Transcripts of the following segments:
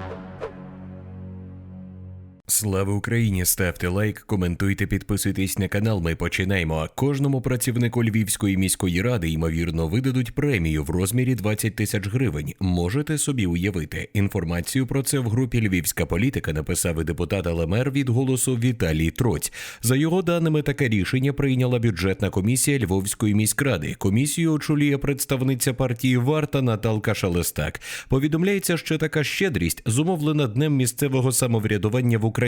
Thank you. Слава Україні! Ставте лайк, коментуйте, підписуйтесь на канал. Ми починаємо. Кожному працівнику Львівської міської ради ймовірно видадуть премію в розмірі 20 тисяч гривень. Можете собі уявити. Інформацію про це в групі Львівська політика написав і депутат ЛМР від голосу Віталій Троць. За його даними, таке рішення прийняла бюджетна комісія Львовської міськради. Комісію очолює представниця партії Варта Наталка Шелестак. Повідомляється, що така щедрість зумовлена днем місцевого самоврядування в Україні.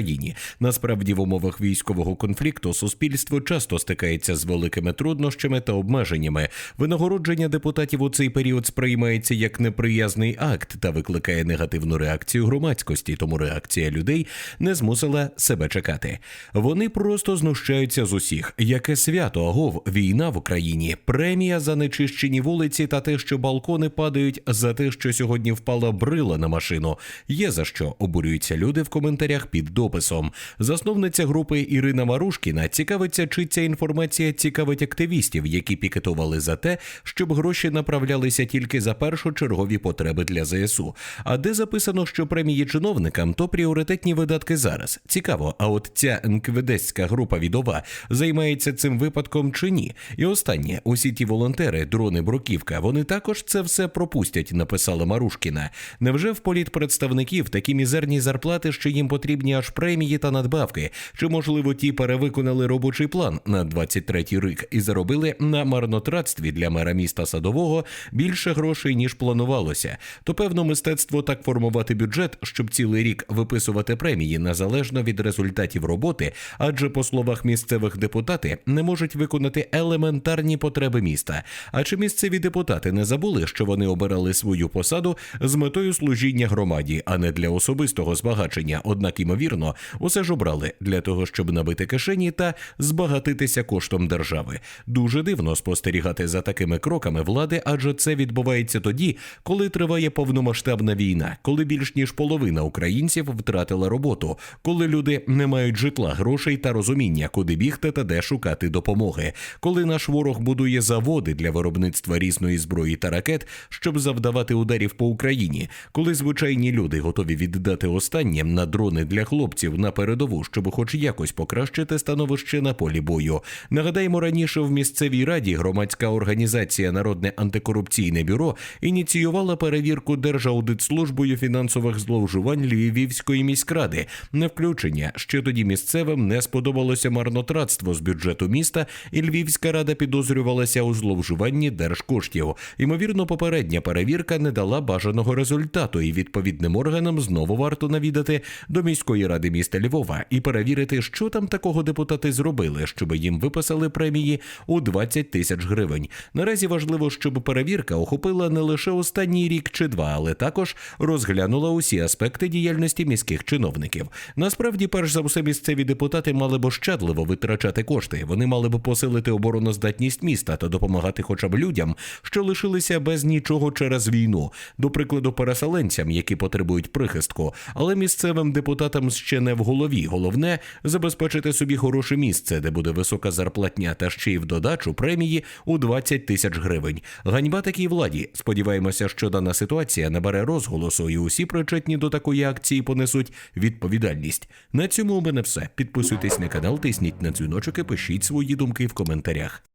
Насправді, в умовах військового конфлікту суспільство часто стикається з великими труднощами та обмеженнями. Винагородження депутатів у цей період сприймається як неприязний акт та викликає негативну реакцію громадськості. Тому реакція людей не змусила себе чекати. Вони просто знущаються з усіх. Яке свято агов, війна в Україні, премія за нечищені вулиці та те, що балкони падають за те, що сьогодні впала брила на машину. Є за що обурюються люди в коментарях під дописом. Засновниця групи Ірина Марушкіна цікавиться, чи ця інформація цікавить активістів, які пікетували за те, щоб гроші направлялися тільки за першочергові потреби для ЗСУ. А де записано, що премії чиновникам то пріоритетні видатки зараз. Цікаво, а от ця НКВДська група відова займається цим випадком чи ні? І останнє, усі ті волонтери, дрони Бруківка, вони також це все пропустять, написала Марушкіна. Невже в політпредставників такі мізерні зарплати, що їм потрібні аж премії та надбавки? Чи можливо ті перевиконали робочий план на 23-й рік і заробили на марнотратстві для мера міста Садового більше грошей ніж планувалося? То певно мистецтво так формувати бюджет, щоб цілий рік виписувати премії незалежно від результатів роботи, адже по словах місцевих депутати не можуть виконати елементарні потреби міста. А чи місцеві депутати не забули, що вони обирали свою посаду з метою служіння громаді, а не для особистого збагачення? Однак, ймовірно, усе ж обрали для того, щоб набити кишені та збагатитися коштом держави. Дуже дивно спостерігати за такими кроками влади, адже це відбувається тоді, коли триває повномасштабна війна, коли більш ніж половина українців втратила роботу, коли люди не мають житла, грошей та розуміння, куди бігти та де шукати допомоги, коли наш ворог будує заводи для виробництва різної зброї та ракет, щоб завдавати ударів по Україні, коли звичайні люди готові віддати останнє на дрони для хлопців на передову, щоб хоч якось покращити становище на полі бою. Нагадаємо, раніше в місцевій раді громадська організація Народне антикорупційне бюро ініціювала перевірку Держаудитслужбою фінансових зловживань Львівської міськради. Не включення, що тоді місцевим не сподобалося марнотратство з бюджету міста, і Львівська рада підозрювалася у зловживанні держкоштів. Ймовірно, попередня перевірка не дала бажаного результату, і відповідним органам знову варто навідати до міської ради міста Львова і перевірити, що там такого депутати зробили, щоб їм виписали премії у 20 тисяч гривень. Наразі важливо, щоб перевірка охопила не лише останній рік чи два, але також розглянула усі аспекти діяльності міських чиновників. Насправді, перш за все, місцеві депутати мали б ощадливо витрачати кошти. Вони мали б посилити обороноздатність міста та допомагати хоча б людям, що лишилися без нічого через війну, до прикладу, переселенцям, які потребують прихистку. Але місцевим депутатам ще не в голові. Головне забезпечити собі хороше місце, де буде висока зарплатня, та ще й в додачу премії у 20 тисяч гривень. Ганьба такій владі. Сподіваємося, що дана ситуація набере розголосу, і усі причетні до такої акції понесуть відповідальність. На цьому у мене все. Підписуйтесь на канал, тисніть на дзвіночок і пишіть свої думки в коментарях.